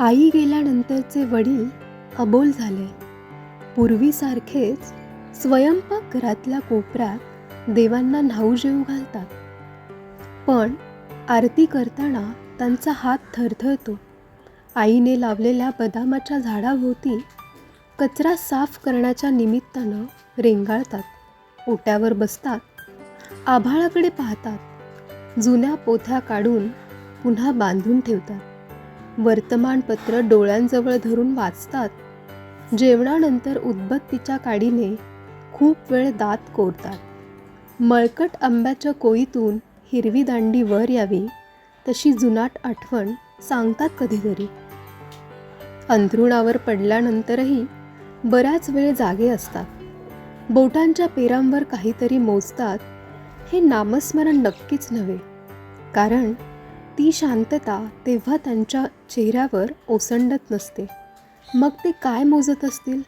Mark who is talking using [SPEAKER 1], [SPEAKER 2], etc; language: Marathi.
[SPEAKER 1] आई गेल्यानंतरचे वडील अबोल झाले. पूर्वीसारखेच स्वयंपाक घरातल्या कोपऱ्यात देवांना न्हाऊ जेवू घालतात. पण आरती करताना त्यांचा हात थरथरतो. आईने लावलेल्या बदामाच्या झाडाभोवती कचरा साफ करण्याच्या निमित्तानं रेंगाळतात. ओट्यावर बसतात. आभाळाकडे पाहतात. जुन्या पोथ्या काढून पुन्हा बांधून ठेवतात. वर्तमानपत्र डोळ्यांजवळ धरून वाचतात. जेवणानंतर उदबत्तीच्या काडीने खूप वेळ दात कोरतात. मळकट आंब्याच्या कोयीतून हिरवी दांडी वर यावी तशी जुनाट आठवण सांगतात कधीतरी. अंथरुणावर पडल्यानंतरही बराच वेळ जागे असतात. बोटांच्या पेरांवर काहीतरी मोजतात हे नामस्मरण नक्कीच नव्हे कारण ती शांतता तेव्हा त्यांच्या चेहऱ्यावर ओसंडत नसते. मग ते काय मोजत असतील?